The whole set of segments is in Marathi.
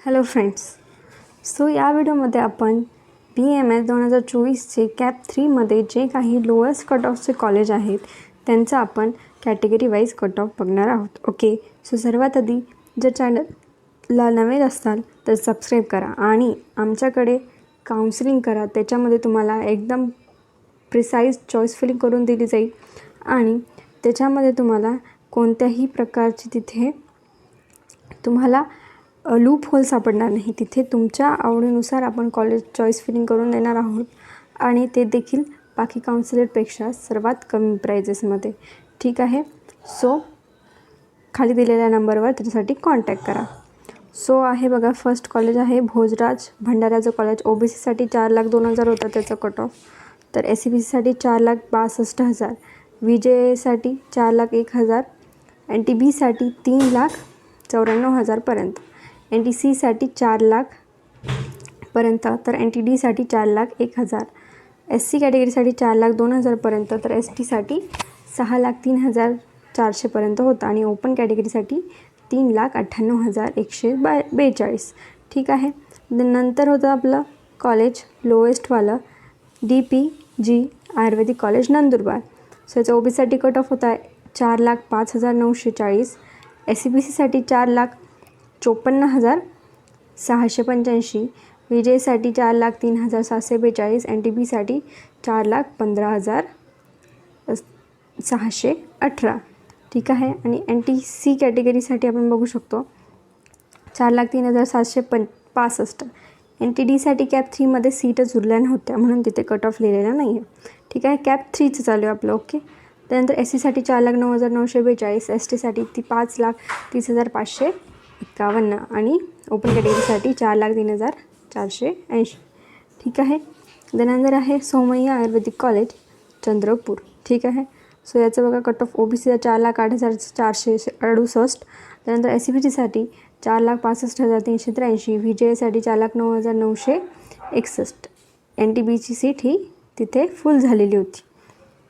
हॅलो फ्रेंड्स सो या व्हिडिओमध्ये आपण बी एम एस दोन हजार चोवीसचे कॅप थ्रीमध्ये जे काही लोएस्ट कट ऑफचे कॉलेज आहेत त्यांचं आपण कॅटेगरी वाईज कट ऑफ बघणार आहोत. ओके सो सर्वात आधी जर चॅनलला नवे असाल तर सबस्क्राईब करा आणि आमच्याकडे काउन्सिलिंग करा. त्याच्यामध्ये तुम्हाला एकदम प्रिसाईज चॉईस फिलिंग करून दिली जाईल आणि त्याच्यामध्ये तुम्हाला कोणत्याही प्रकारची तिथे तुम्हाला लूप होल सापडणार नाही. तिथे तुमच्या आवडीनुसार आपण कॉलेज चॉईस फिलिंग करून देणार आहोत. आणि ते देखील बाकी काउन्सिलरपेक्षा सर्वात कमी प्राइजेसमध्ये ठीक आहे? सो खाली दिलेल्या नंबरवर त्याच्यासाठी कॉन्टॅक्ट करा. सो आहे बघा फर्स्ट कॉलेज आहे भोजराज भंडाऱ्याचं कॉलेज ओ बी सीसाठी चार लाख दोन हजार होता त्याचं कट ऑफ तर एस सी बी सीसाठी चार लाख बासष्ट हजार. व्ही जे एसाठी चार लाख एक हजार. एन टी बीसाठी तीन लाख चौऱ्याण्णव हजारपर्यंत एन टी सीसाठी चार लाखपर्यंत तर एन टी डीसाठी चार लाख एक हजार. एस सी कॅटेगरीसाठी चार लाख दोन हजारपर्यंत तर एस टीसाठी सहा लाख तीन हजार चारशेपर्यंत होता. आणि ओपन कॅटेगरीसाठी तीन लाख अठ्ठ्याण्णव हजार एकशे बा बेचाळीस. ठीक आहे? नंतर होतं आपलं college लोएस्टवालं D P G Ayurvedic college Nandurbar. So याचा ओ बी कट ऑफ होता चार लाख पाच हजार नऊशे चाळीस. एस सी बी सीसाठी चार लाख चोपन्न हजार सहाशे पंच्याऐंशी. विजेसाठी चार लाख तीन हजार सातशे बेचाळीस. एन टी बीसाठी चार लाख पंधरा हजार अस- सहाशे अठरा. ठीक आहे? आणि एन टी सी कॅटेगरीसाठी आपण बघू शकतो चार लाख तीन हजार सातशे पं पासष्ट. एन टी डीसाठी कॅप थ्रीमध्ये सीटच उरल्या नव्हत्या म्हणून तिथे कट ऑफ लिहिलेला नाही आहे ठीक आहे? कॅप थ्रीचं चालू आहे आपलं ओके? त्यानंतर एस सीसाठी चार लाख नऊ हजार नऊशे बेचाळीस. एस टीसाठी ती पाच लाख तीस हजार पाचशे एकावन्न आणि ओपन कॅटेगरीसाठी चार लाख तीन हजार चारशे ऐंशी. ठीक आहे? त्यानंतर आहे सोमय्या आयुर्वेदिक कॉलेज चंद्रपूर. ठीक आहे? सो याचं बघा कट ऑफ ओ बी सीचा चार लाख आठ हजार चारशे अडुसष्ट. त्यानंतर एस सी बी सीसाठी चार लाख पासष्ट हजार तीनशे त्र्याऐंशी. व्ही जे एसाठी चार लाख नऊ हजार नऊशे एकसष्ट. एन टी बीची सीट ही तिथे फुल झालेली होती.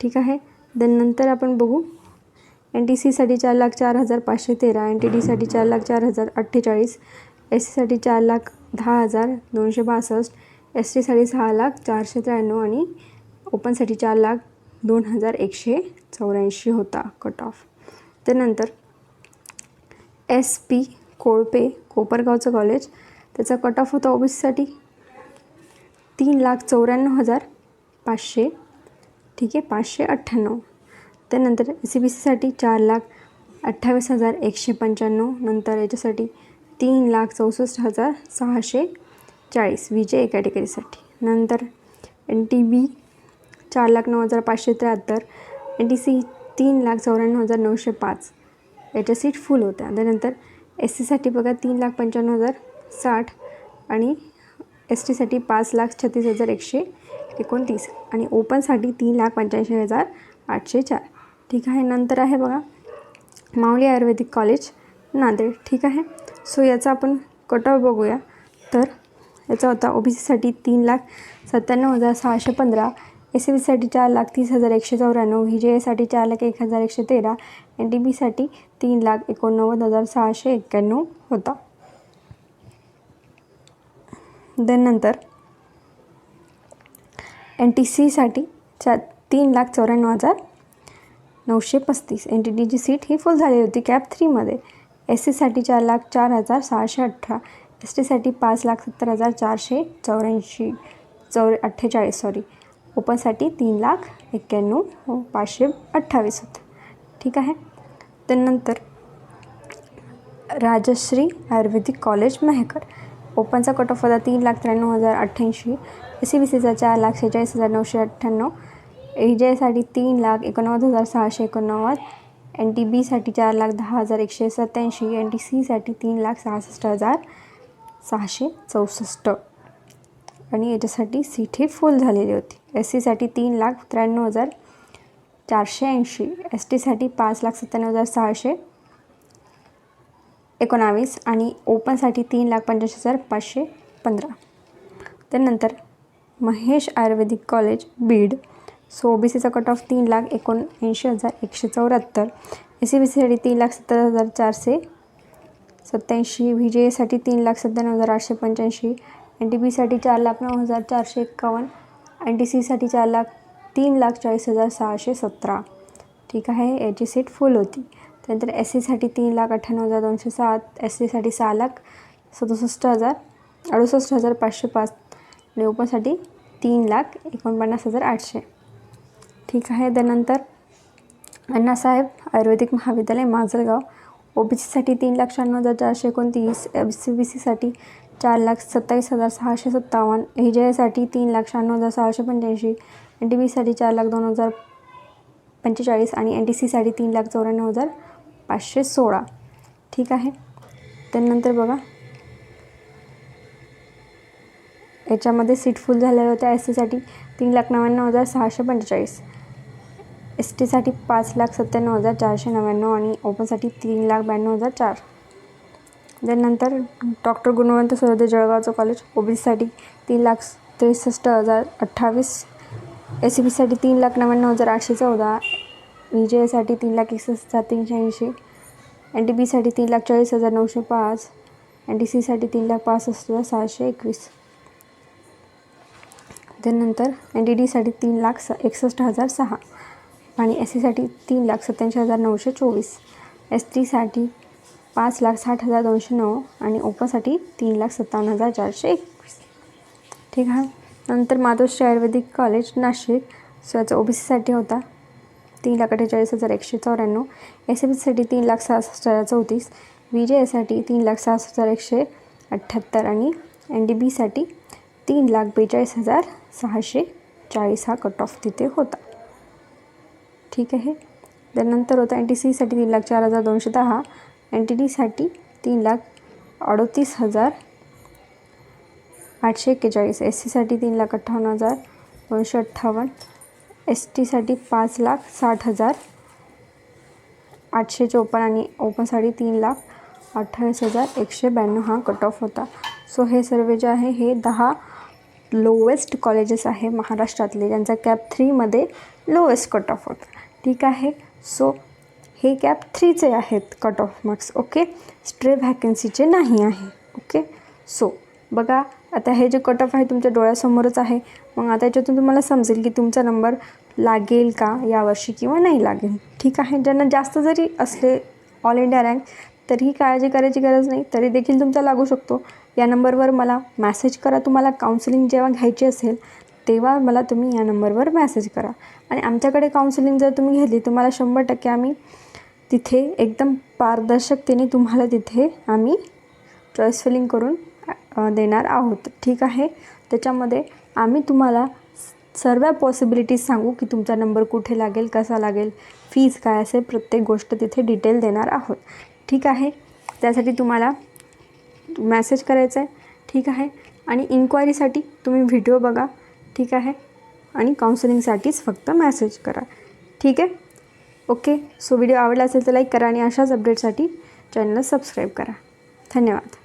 ठीक आहे? देन नंतर आपण बघू एन टी सीसाठी चार लाख चार हजार पाचशे तेरा एन टी डीसाठी चार लाख चार हजार अठ्ठेचाळीस एस सीसाठी चार लाख दहा हजार दोनशे बासष्ट एस टीसाठी सहा लाख चारशे त्र्याण्णव आणि ओपनसाठी चार लाख दोन हजार एकशे चौऱ्याऐंशी होता कट ऑफ त्यानंतर एस पी कोळपे कोपरगावचं कॉलेज त्याचा कट ऑफ होता ओबीसीसाठी तीन लाख चौऱ्याण्णव हजार पाचशे ठीक आहे पाचशे अठ्ठ्याण्णव. त्यानंतर ए सी बी सीसाठी चार लाख अठ्ठावीस हजार एकशे पंच्याण्णव नंतर याच्यासाठी तीन लाख चौसष्ट हजार सहाशे चाळीस विजय कॅटेगरीसाठी नंतर एन टी बी चार लाख नऊ हजार पाचशे त्र्याहत्तर एन टी सी तीन लाख चौऱ्याण्णव हजार नऊशे पाच. याच्या सीट फुल होत्या. त्यानंतर एस सीसाठी बघा तीन लाख पंच्याण्णव हजार साठ आणि एस टीसाठी पाच लाख छत्तीस हजार एकशे एकोणतीस आणि ओपनसाठी तीन लाख पंच्याऐंशी हजार आठशे चार. ठीक आहे नंतर आहे बघा. माऊली आयुर्वेदिक कॉलेज नांदेड. ठीक आहे. सो याचा आपण कट ऑफ बघूया. तर याचा होता ओ बी सीसाठी तीन लाख सत्त्याण्णव हजार सहाशे पंधरा. एस सी बीसाठी चार लाख तीस हजार एकशे चौऱ्याण्णव. व्ही जे एसाठी चार लाख एक हजार एकशे तेरा. एन टी बीसाठी तीन लाख एकोणनव्वद हजार सहाशे एक्क्याण्णव होता. देन नंतर एन टी सीसाठी चा तीन लाख चौऱ्याण्णव हजार नऊशे पस्तीस. एन टी डीची सीट ही फुल झालेली होती कॅब थ्रीमध्ये एस सीसाठी चार लाख चार हजार सहाशे अठरा. एस टीसाठी पाच लाख सत्तर हजार चारशे चौऱ्याऐंशी. चौ अठ्ठेचाळीस सॉरी ओपनसाठी तीन लाख एक्क्याण्णव हो, पाचशे अठ्ठावीस होतं. ठीक आहे? त्यानंतर राजश्री आयुर्वेदिक कॉलेज मेहकर. ओपनचा कट ऑफ होता तीन लाख त्र्याण्णव हजार अठ्ठ्याऐंशी. एस सी बी सीचा चार लाख शेहेचाळीस हजार नऊशे अठ्ठ्याण्णव. ए जेसाठी तीन लाख एकोणनव्वद हजार सहाशे एकोणनव्वद एन टी बीसाठी चार लाख दहा हजार एकशे सत्त्याऐंशी एन टी सीसाठी तीन लाख सहासष्ट हजार सहाशे चौसष्ट. आणि याच्यासाठी सीट ही फुल झालेली होती. एस सीसाठी तीन लाख त्र्याण्णव हजार चारशे ऐंशी एस टीसाठी पाच लाख सत्त्याण्णव हजार सहाशे एकोणावीस आणि ओपनसाठी तीन लाख पंच्याऐंशी हजार पाचशे पंधरा. त्यानंतर Mahesh Ayurvedic college Beed. So O B सीचा कट ऑफ तीन लाख एकोणऐंशी हजार एकशे चौऱ्याहत्तर. ए सी बी सीसाठी तीन लाख सत्तर हजार चारशे सत्याऐंशी व्ही जे एसाठी तीन लाख सत्त्याण्णव हजार आठशे पंच्याऐंशी. एन टी बीसाठी चार लाख नऊ हजार चारशे एक्कावन्न. एन टी सीसाठी चार लाख तीन लाख चाळीस हजार सहाशे सतरा. ठीक आहे याची सीट फुल होती. त्यानंतर एस सीसाठी तीन लाख अठ्ठ्याण्णव हजार दोनशे सात. एस सीसाठी सहा लाख सदुसष्ट हजार अडुसष्ट हजार पाचशे पाच. आणि ओपनसाठी तीन लाख एकोणपन्नास हजार आठशे. ठीक आहे. त्यानंतर अण्णासाहेब आयुर्वेदिक महाविद्यालय माजलगाव. ओ बी सीसाठी तीन लाख शहाण्णव हजार चारशे एकोणतीस एम सी बी सीसाठी चार लाख सत्तावीस हजार सहाशे सत्तावन्न ए जे एसाठी तीन लाख शहाण्णव हजार सहाशे पंच्याऐंशी एन टी बीसाठी चार लाख दोन हजार पंचेचाळीस आणि एन टी सीसाठी तीन लाख चौऱ्याण्णव हजार पाचशे सोळा. ठीक आहे. त्यानंतर बघा. याच्यामध्ये सीट फुल झालेल्या होत्या एस सीसाठी तीन लाख नव्याण्णव हजार सहाशे पंचेचाळीस. एस टीसाठी पाच लाख सत्त्याण्णव हजार चारशे नव्याण्णव आणि ओपनसाठी तीन लाख ब्याण्णव हजार चार. त्यानंतर डॉक्टर गुणवंत सरोदे जळगावचं कॉलेज ओ बी सीसाठी तीन लाख त्रेसष्ट हजार अठ्ठावीस. एस सी बीसाठी तीन लाख नव्याण्णव हजार आठशे चौदा. व्ही जे एसाठी तीन लाख एकसष्ट हजार तीनशे ऐंशी. एन टी बीसाठी तीन लाख चाळीस हजार नऊशे पाच. एन टी सीसाठी तीन लाख पासष्ट हजार सहाशे एकवीस. त्यानंतर एन डी डीसाठी तीन लाख स एकसष्ट हजार सहा आणि एस सीसाठी तीन लाख सत्याऐंशी हजार नऊशे चोवीस. एस टीसाठी पाच लाख साठ हजार दोनशे नऊ आणि ओपासाठी तीन लाख सत्तावन्न हजार चारशे एकवीस. ठीक आहे? नंतर मातोश्री आयुर्वेदिक कॉलेज नाशिक. सो याचा ओ बी सीसाठी होता. तीन लाख अठ्ठेचाळीस हजार एकशे चौऱ्याण्णव. एस बी सीसाठी तीन लाख सहासष्ट हजार चौतीस. व्ही जे एसाठी तीन लाख सहासष्ट हजार एकशे अठ्ठ्याहत्तर आणि एन डी बीसाठी तीन लाख बेचाळीस हजार सहाशे चाळीस हा कट ऑफ तिथे होता. ठीक आहे? त्यानंतर होता एन टी सीसाठी तीन लाख चार हजार दोनशे दहा. एन टी डीसाठी तीन लाख अडतीस हजार आठशे एक्केचाळीस. एस सीसाठी तीन लाख अठ्ठावन्न हजार दोनशे अठ्ठावन्न. एस टीसाठी पाच लाख साठ हजार आठशे चोपन्न आणि ओपनसाठी तीन लाख अठ्ठावीस हजार एकशे ब्याण्णव हा कट ऑफ होता. सो हे सर्व जे आहे हे दहा लोवेस्ट कॉलेजेस आहे महाराष्ट्रातले ज्यांचा कॅप थ्रीमध्ये लोवेस्ट कट ऑफ होता. ठीक आहे? सो हे कॅप थ्रीचे आहेत cut off marks okay stray व्हॅकन्सीचे नाही आहे ओके सो बघा आता हे जे कट ऑफ आहे तुमच्या डोळ्यासमोरच आहे. मग आता याच्यातून तुम्हाला समजेल की तुमचा नंबर लागेल का यावर्षी किंवा नाही लागेल. ठीक आहे? ज्यांना जास्त जरी असले ऑल इंडिया रँक तरीही काळजी करायची गरज नाही तरी देखील तुमचा लागू शकतो. या नंबरवर मला मॅसेज करा. तुम्हाला काउन्सिलिंग जेव्हा घ्यायची असेल तेव्हा मला तुम्ही या नंबरवर मॅसेज करा. आणि आमच्याकडे काउन्सिलिंग जर तुम्ही घेतली तुम्हाला शंभर टक्के आम्ही तिथे एकदम पारदर्शकतेने तुम्हाला तिथे आम्ही चॉईस फिलिंग करून देणार आहोत. ठीक आहे? त्याच्यामध्ये आम्ही तुम्हाला सर्व पॉसिबिलिटीज सांगू की तुमचा नंबर कुठे लागेल कसा लागेल. फीज काय असेल प्रत्येक गोष्ट तिथे डिटेल देणार आहोत. ठीक आहे? त्यासाठी तुम्हाला मॅसेज करायचा आहे. ठीक आहे? आणि इन्क्वायरीसाठी तुम्ही व्हिडिओ बघा. ठीक आहे? आणि काउन्सिलिंगसाठीच फक्त मॅसेज करा. ठीक आहे? ओके सो व्हिडिओ आवडला असेल तर लाईक करा आणि अशाच अपडेटसाठी चॅनलला सबस्क्राईब करा. धन्यवाद.